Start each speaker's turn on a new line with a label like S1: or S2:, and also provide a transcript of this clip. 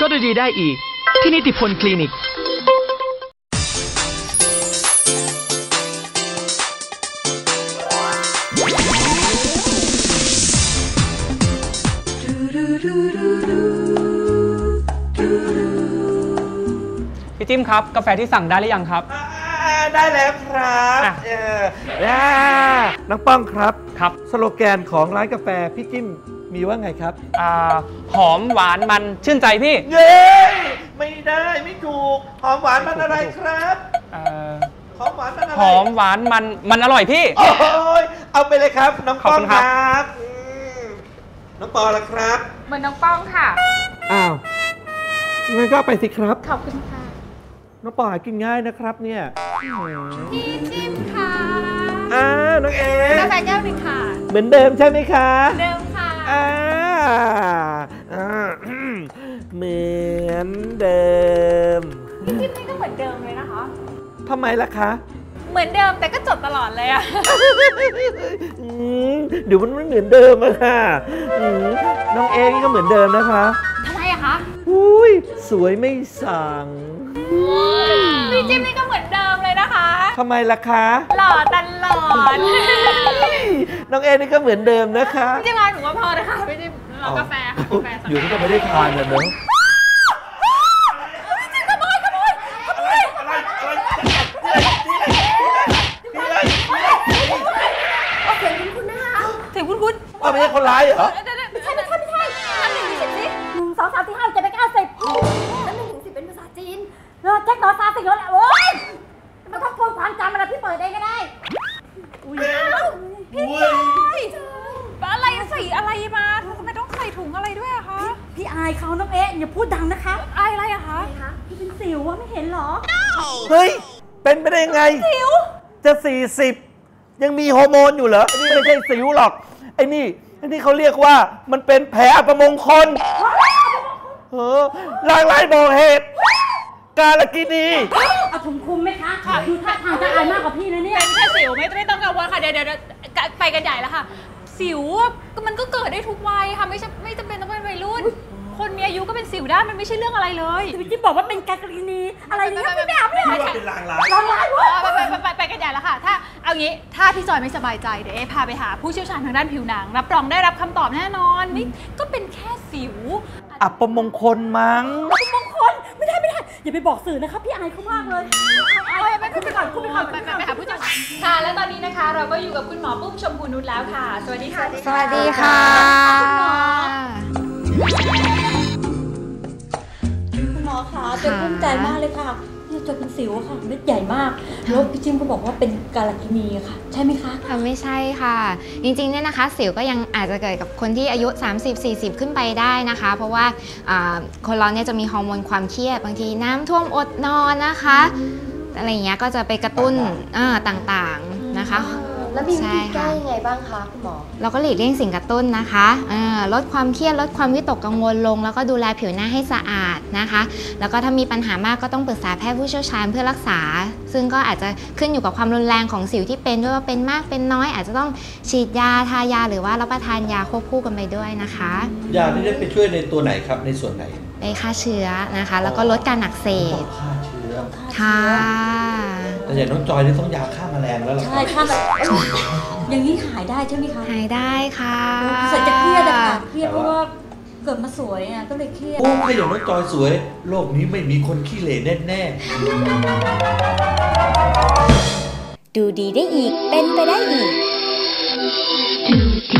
S1: ดูดีได้อีก ที่นิติพลคลินิก
S2: พี่จิ้มครับ กาแฟที่สั่งได้หรือยังครับ
S3: อ่าได้แล้วครับ
S2: อะ
S3: เอออ่าน้องป้องครับ
S2: ครับ
S3: สโลแกนของร้านกาแฟพี่จิ้ม มีว่าไงครับ
S2: อ่า หอมหวานมันชื่นใจพี่
S3: เย้ไม่ได้ไม่ถูก หอมหวานมันอะไรครับ
S2: เอ่อ
S3: หอมหวานมันอะไร
S2: หอมหวานมันมันอร่อยพี่
S3: โอ้ยเอาไปเลยครับน้อง
S2: ขอบ
S3: ป้อง
S2: คุณ
S3: ค
S2: ครั
S3: รับบอืมน้องปอละครับ
S4: เหมือนน้องป้องค่ะ
S3: อ้าวงั้นก็ไปสิครับ
S4: ขอบคุณค่ะ
S3: น้องปอหากินง่ายนะครับเนี่ย
S4: พี่จิ้มค่ะ
S3: อ่าน้องเอกา
S4: แฟแก้วหนึ่งค่ะ
S3: เหมือนเดิมใช่ไหมคะ
S4: เดิ
S3: เหมือนเดิม
S4: พี่จิ้มนี่ก็เหมือนเดิมเลยนะคะ
S3: ทำไมล่ะคะ
S4: เหมือนเดิมแต่ก็จดตลอดเลยอะ
S3: อืมเดี๋ยวมันไม่เหมือนเดิมอะค่ะอืมน้องเอนี่ก็เหมือนเดิมนะคะ
S4: ทำไมอะคะ
S3: อุ้ยสวยไม่สั่ง
S4: พี่จิ้มนี่ก็เหมือนเดิมเลยนะคะ
S3: ทำไมล่ะคะ
S4: หล่อตลอด
S3: น้องเอนี่ก็เหมือนเดิมนะคะ
S4: พี่จิ้มมาหนูว่าพอนะคะพี่จิ้มรอกาแฟค่ะกาแฟสั่ง
S3: อยู่ที่จะไม่ได้ทานเลยเนอะ
S4: ขโมยขโมยขโมยเอาเสียงคุ้นๆนะคะเสียงคุ้นๆ
S3: อ้าวไม่ใช่คนร้ายเหรอ
S4: ไม่ใช่ไม่ใช่ไม่ใช่อันหนึ่งสิบสิหนึ่งสองสามสี่ห้าเจ็ดแปดเก้าสิบแล้วหนึ่งถึงสิบเป็นภาษาจีนเออแจ็คหนอซาสิงแล้วแหละโอ๊ยมันต้องโกงความจำมันนะพี่เปิดเองก็ได้อุ้ยพี่จอยอะไรใส่อะไรมาทำไมต้องใส่ถุงอะไรด้วยอะคะ
S5: พี่อายเขาน้ องเอ๊ะอย่าพูดดังนะคะ
S4: อายอะไรอะคะ
S5: พี่เป็นสิวอะไม่เห็นเหรอ
S3: เฮ้ย เป็นไปได้ยังไง สิว จะสี่สิบยังมีฮอร์โมนอยู่เหรออันนี้ไม่ใช่สิวหรอก ไอ้นี่อันนี้เขาเรียกว่ามันเป็นแผลอัปมงคลเออลางไร้บอกเหตุ กาลกินี
S5: เอาถุงคลุมไหมคะดูท่าทางจะอายมากกว่าพี่นะเนี่ย
S4: เป็นแค่สิวไม่ไม่ต้องกังวลค่ะเดี๋ยวเดี๋ยวเดี๋ยวไปกันใหญ่แล้วค่ะ สิวก็มันก็เกิดได้ทุกวัยค่ะไม่ใช่ไม่จำ สิวได้มันไม่ใช่เรื่องอะไรเลย
S5: พี่จิ๊บบอกว่าเป็นการกรณีอะไรเนี่ยพี่ไม่เอาไม่เอา
S3: เป็นลางร้าย
S5: ร้อนร้าย
S4: เอ
S5: เว้ย
S4: อไปไปไปไปไปกันใหญ่แล้วค่ะ ถ้าเอางี้ถ้าพี่จอยไม่สบายใจเดี๋ยวเอ๊พาไปหาผู้เชี่ยวชาญทางด้านผิวหนัง รับรองได้รับคำตอบแน่นอนนี่ก็เป็นแค่สิว
S3: อัปมงคลมั้ง
S5: มงคลไม่ได้ไม่ได้อย่าไปบอกสื่อนะคะพี่อายเขามากเลย
S4: เอาไปไปไปก่อนคุณไปก่อนไปไปไปหาผู้เชี่ยวชาญค่ะ แล้วตอนนี้นะคะ เราก็อยู่กับคุณหมอปุ้มชมพูนุชแล้วค่ะ สวัสดีค่ะ
S6: สวัสดีค่ะ
S5: คุณหมอ คะจนภูมิใจมากเลยค่ะเนี่ยจนเป็นสิวอะค่ะเม็ดใหญ่มากแล้วพี่จิ้มก็บอกว่าเป็นการกินีอะค่ะ ใช่ไหมคะ
S6: ค่ะไม่ใช่ค่ะ จริงๆเนี่ยนะคะ สิวก็ยังอาจจะเกิดกับคนที่อายุ 30-40 ขึ้นไปได้นะคะ เพราะว่าอ่าคนเราเนี่ยจะมีฮอร์โมนความเครียดบางทีน้ำท่วมอดนอนนะคะอะไรอย่างเงี้ยก็จะไปกระตุ้นอ่าต่างๆนะคะ
S7: แล้วมีวิธี
S6: ใช่
S7: แก้
S6: ค่ะ
S7: ยังไงบ้างคะคุณหมอ
S6: เราก็หลีกเลี่ยงสิ่งกระตุ้นนะคะอ่าลดความเครียดลดความวิตกกังวลลง แล้วก็ดูแลผิวหน้าให้สะอาดนะคะ แล้วก็ถ้ามีปัญหามากก็ต้องปรึกษาแพทย์ผู้เชี่ยวชาญเพื่อรักษา ซึ่งก็อาจจะขึ้นอยู่กับความรุนแรงของสิวที่เป็นด้วยว่าเป็นมากเป็นน้อย อาจจะต้องฉีดยาทายาหรือว่ารับประทานยาควบคู่กันไปด้วยนะคะ
S8: ยาที่ได้ไปช่วยในตัวไหนครับในส่วนไหน
S6: ไปฆ่าเชื้อนะคะ แล้วก็ลดการอักเส
S8: ต้
S6: บ
S8: องฆ่าเชื้อ
S6: ค่ะ
S8: แต่อย่างน้องจอยนี่ต้องยาฆ่าแมลงแล้วล่ะค
S5: ใช่
S8: รับ
S5: ค่ะแบบอย่างนี้หายได้ใช่ไหมคะ
S6: หายได้ค่ะ
S5: เสร็จจะเครียดอะค่ะเครียดเพราะว่าเกิดมาสวยอะก็เลยเครียด
S8: โอ้ถ้าอย่างน้องจอยสวย โลกนี้ไม่มีคนขี้เหร่แน่
S5: ดูดีได้อีก เป็นไปได้อีก
S7: ดู